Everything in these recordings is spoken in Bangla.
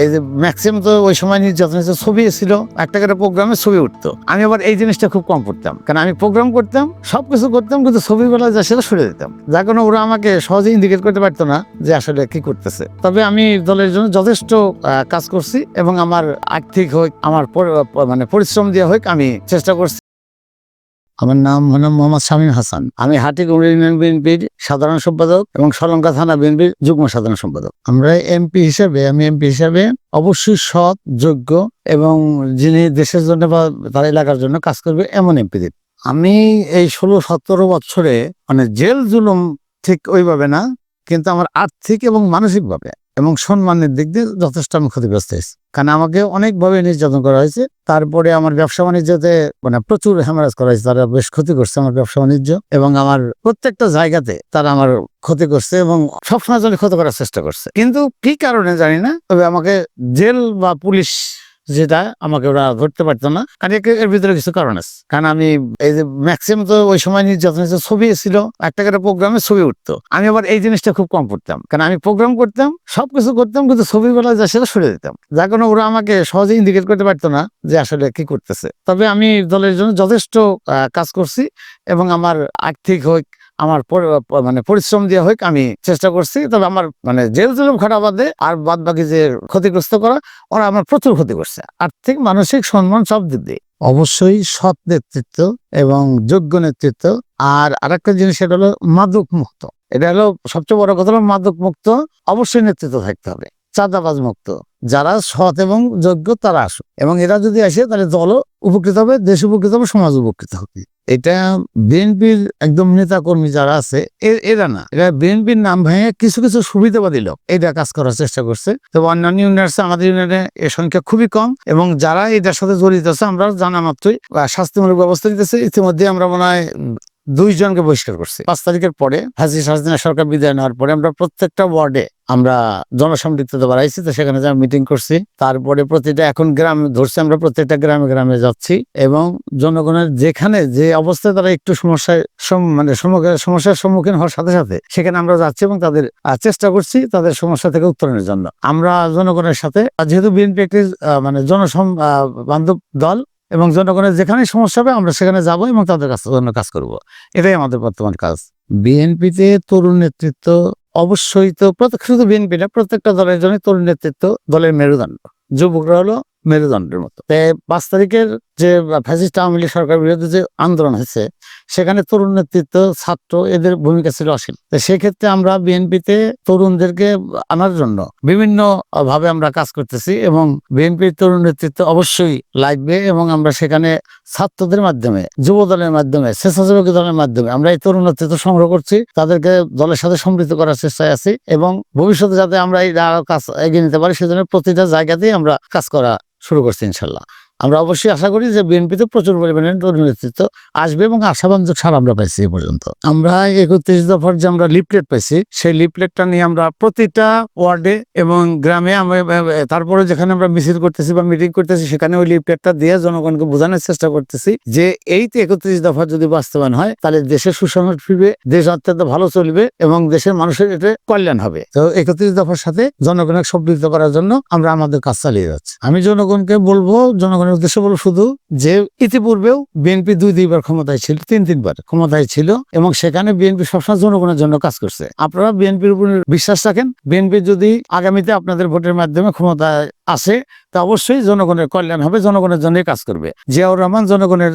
এই যে ম্যাক্সিমাম তো ওই সময় নির্যাতন হয়েছে ছবি ছিল একটা করে প্রোগ্রামে ছবি উঠতো। আমি আবার এই জিনিসটা খুব কম করতাম, কারণ আমি প্রোগ্রাম করতাম সব কিছু করতাম, কিন্তু ছবিগুলো যা সেটা সরে দিতাম যার কারণে ওরা আমাকে সহজে ইন্ডিকেট করতে পারতো না যে আসলে কি করতেছে। তবে আমি দলের জন্য যথেষ্ট কাজ করছি এবং আমার আর্থিক হোক, আমার মানে পরিশ্রম দিয়ে হোক আমি চেষ্টা করছি। আমার নাম হলো মোহাম্মদ শামীম হাসান। আমি হাটিগুড়ি ইউনিয়ন বিএনপির সাধারণ সম্পাদক এবং সলঙ্কা থানা বিএনপির যুগ্ম সাধারণ সম্পাদক। আমরা এমপি হিসেবে, আমি এমপি হিসেবে অবশ্যই সৎ, যোগ্য এবং যিনি দেশের জন্য বা তার এলাকার জন্য কাজ করবে এমন এমপি দিন আমি এই ষোলো সতেরো বছরে মানে জেল জুলুম ঠিক ওইভাবে না, কিন্তু আমার আর্থিক এবং মানসিকভাবে এবং সম্মানের দিক দিয়ে যথেষ্ট আমি ক্ষতিগ্রস্ত হয়েছি। কারণ আমাকে অনেকভাবে নির্যাতন করা হয়েছে। তারপরে আমার ব্যবসা বাণিজ্যতে মানে প্রচুর হ্যামারাজ করা হয়েছে। তারা বেশ ক্ষতি করছে আমার ব্যবসা বাণিজ্য এবং আমার প্রত্যেকটা জায়গাতে তারা আমার ক্ষতি করছে এবং সবসময় জন্য ক্ষতি করার চেষ্টা করছে। কিন্তু কি কারণে জানি না। তবে আমাকে জেল বা পুলিশ যেটা আমাকে ওরা ধরতে পারতো না। কারণ এর ভিতরে কিছু কারণ আছে। কারণ আমি এই যে ম্যাক্সিমাম তো ওই সময় নির্যাতন ছবি ছিল, একটা করে প্রোগ্রামে ছবি উঠতো। আমি আবার এই জিনিসটা খুব কম করতাম। কারণ আমি প্রোগ্রাম করতাম, সবকিছু করতাম, কিন্তু ছবিগুলো যা সেটা সরে দিতাম যার কারণে ওরা আমাকে সহজে ইন্ডিকেট করতে পারতো না যে আসলে কি করতেছে। তবে আমি দলের জন্য যথেষ্ট কাজ করছি এবং আমার আর্থিক হোক আমার মানে পরিশ্রম দিয়ে হোক আমি চেষ্টা করছি। তবে আমার মানে জেল জুলুম খাটা বাদে আর বাদ বাকি যে ক্ষতিগ্রস্ত করা, ওরা আমার প্রচুর ক্ষতি করছে। আর্থিক, মানসিক সম্মান সব দিক দিয়ে অবশ্যই সৎ নেতৃত্ব এবং যোগ্য নেতৃত্ব। আর আরেকটা জিনিস সেটা হলো মাদক মুক্ত। এটা হলো সবচেয়ে বড় কথা হলো মাদক মুক্ত, অবশ্যই নেতৃত্ব থাকতে হবে। চাঁদাবাজ মুক্ত। যারা সৎ এবং যোগ্য তারা আসুক। এবং এরা যদি আসে, তাহলে দলও উপকৃত হবে, দেশ উপকৃত হবে, সমাজ উপকৃত হবে। এটা বিএনপির একদম নেতা কর্মী যারা আছে এরা না। এরা বিএনপির নাম ভেঙে কিছু কিছু সুবিধাবাদী লোক। এটা কাজ করার চেষ্টা করছে। তবে অন্যান্য ইউনিয়ন আমাদের ইউনিয়নে এর সংখ্যা খুবই কম এবং যারা এটার সাথে জড়িত আছে, আমরা জানা মাত্রই শাস্তিমূলক ব্যবস্থা নিতেছে। ইতিমধ্যে আমরা মনে হয় দুইজনকে বহিষ্কার করছে। পাঁচ তারিখের পরে হাসিনা সরকার বিদায় নেওয়ার পরে আমরা প্রত্যেকটা ওয়ার্ডে আমরা জনসম্পৃক্ততা বাড়াইছি, তো সেখানে যা মিটিং করছি। তারপরে প্রতিটা এখন গ্রাম ধরছি, আমরা প্রত্যেকটা গ্রামে গ্রামে যাচ্ছি এবং জনগণের যেখানে যে অবস্থায় তারা একটু সমস্যায় মানে সমস্যার সম্মুখীন হওয়ার সাথে সাথে সেখানে আমরা যাচ্ছি এবং তাদের চেষ্টা করছি তাদের সমস্যা থেকে উত্তরণের জন্য। আমরা জনগণের সাথে যেহেতু বিএনপি একটি মানে জনসম বান্ধব দল এবং জনগণের যেখানে সমস্যা হবে, আমরা সেখানে যাব এবং তাদের কাছে, জন্য কাজ করব। এটাই আমাদের বর্তমান কাজ। বিএনপিতে তরুণ নেতৃত্ব অবশ্যই তো প্রত্যেক শুধু বিএনপি না, প্রত্যেকটা দলের জন্য তরুণ নেতৃত্ব দলের মেরুদণ্ড। যুবকরা হলো মেরুদণ্ডের মতো। পাঁচ তারিখের যে ফ্যাসিস্ট আওয়ামী লীগ সরকার বিরুদ্ধে যে আন্দোলন হয়েছে, সেখানে তরুণ নেতৃত্ব, ছাত্র এদের ভূমিকা ছিল অসীম। সেক্ষেত্রে আমরা বিএনপিতে তরুণদেরকে আনার জন্য বিভিন্ন ভাবে আমরা কাজ করতেছি এবং বিএনপির তরুণ নেতৃত্ব অবশ্যই লাগবে এবং আমরা সেখানে ছাত্রদের মাধ্যমে, যুব দলের মাধ্যমে, স্বেচ্ছাসেবক দলের মাধ্যমে আমরা এই তরুণ নেতৃত্ব সংগ্রহ করছি, তাদেরকে দলের সাথে সমৃদ্ধ করার চেষ্টায় আছি এবং ভবিষ্যতে যাতে আমরা এই কাজ এগিয়ে নিতে পারি, সেজন্য প্রতিটা জায়গাতেই আমরা কাজ করা শুরু করছি ইনশাল্লাহ। আমরা অবশ্যই আশা করি যে বিএনপিতে প্রচুর পরিমাণে নেতৃত্ব আসবে এবং আশাবাঞ্জক সার আমরা পাইছি এ পর্যন্ত। আমরা একত্রিশ দফার যে আমরা লিফলেট পাইছি, সেই লিফলেটটা নিয়ে আমরা প্রতিটা ওয়ার্ডে এবং গ্রামে আমরা তারপরে যেখানে আমরা মিছিল করতেছি বা মিটিং করতেছি, সেখানে ওই লিফলেটটা দিয়ে জনগণকে বোঝানোর চেষ্টা করতেছি যে এই তো একত্রিশ দফা যদি বাস্তবায়ন হয়, তাহলে দেশের সুসংগঠ ফিরবে, দেশ অত্যন্ত ভালো চলবে এবং দেশের মানুষের এটা কল্যাণ হবে। তো একত্রিশ দফার সাথে জনগণকে সম্পৃক্ত করার জন্য আমরা আমাদের কাজ চালিয়ে যাচ্ছি। আমি জনগণকে বলব, জনগণের উদ্দেশ্যে বলব শুধু যে ইতিপূর্বেও বিএনপি দুই দুইবার ক্ষমতায় ছিল, তিন তিনবার ক্ষমতায় ছিল এবং সেখানে বিএনপি সবসময় জনগণের জন্য কাজ করছে। আপনারা বিএনপির উপর বিশ্বাস রাখেন। বিএনপি যদি আগামীতে আপনাদের ভোটের মাধ্যমে ক্ষমতায় আসে তা অবশ্যই জনগণের কল্যাণ হবে, জনগণের জন্যই কাজ করবে। জিয়াউর রহমান জনগণের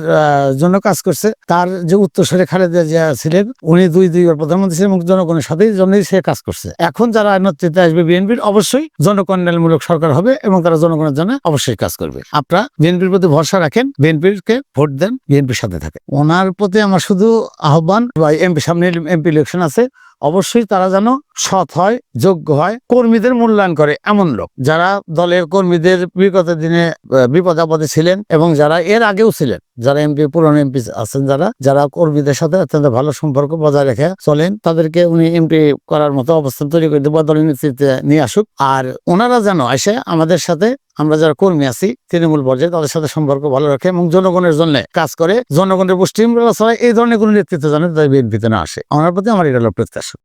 জন্য কাজ করছে। তার যে উত্তরসূরি খালেদা জিয়া ছিলেন, উনি দুই দুইবার প্রধানমন্ত্রী ছিলেন এবং জনগণের সাথেই জন্যই সে কাজ করছে। এখন যারা নেতৃত্বে আসবে বিএনপির, অবশ্যই জনকল্যাণমূলক সরকার হবে এবং তারা জনগণের জন্য অবশ্যই কাজ করবে। আপনারা বিএনপির প্রতি ভরসা রাখেন বিএনপির কে ভোট দেন, বিএনপির সাথে থাকে ওনার প্রতি আমার শুধু আহ্বান, বা এমপি সামনে এমপি ইলেকশন আছে অবশ্যই তারা যেন সৎ হয়, যোগ্য হয়, কর্মীদের মূল্যায়ন করে। এমন লোক যারা দলের কর্মীদের বিগত দিনে বিপদ আপদে ছিলেন এবং যারা এর আগেও ছিলেন। যারা এমপি, পুরনো এমপি আছেন যারা যারা কর্মীদের সাথে অত্যন্ত ভালো সম্পর্ক বজায় রেখে চলেন, তাদেরকে উনি এমপি করার মতো অবস্থান তৈরি করে দেবো, দলের নেতৃত্বে নিয়ে আসুক। আর ওনারা যেন এসে আমাদের সাথে, আমরা যারা কর্মী আছি, তৃণমূল পর্যায়ে তাদের সাথে সম্পর্ক ভালো রাখে এবং জনগণের জন্য কাজ করে, জনগণের পুষ্টি ছাড়া এই ধরনের কোনো নেতৃত্ব জানে তাদের বিএনপিতে না আসে। আমার প্রতি আমার এটা প্রত্যাশা।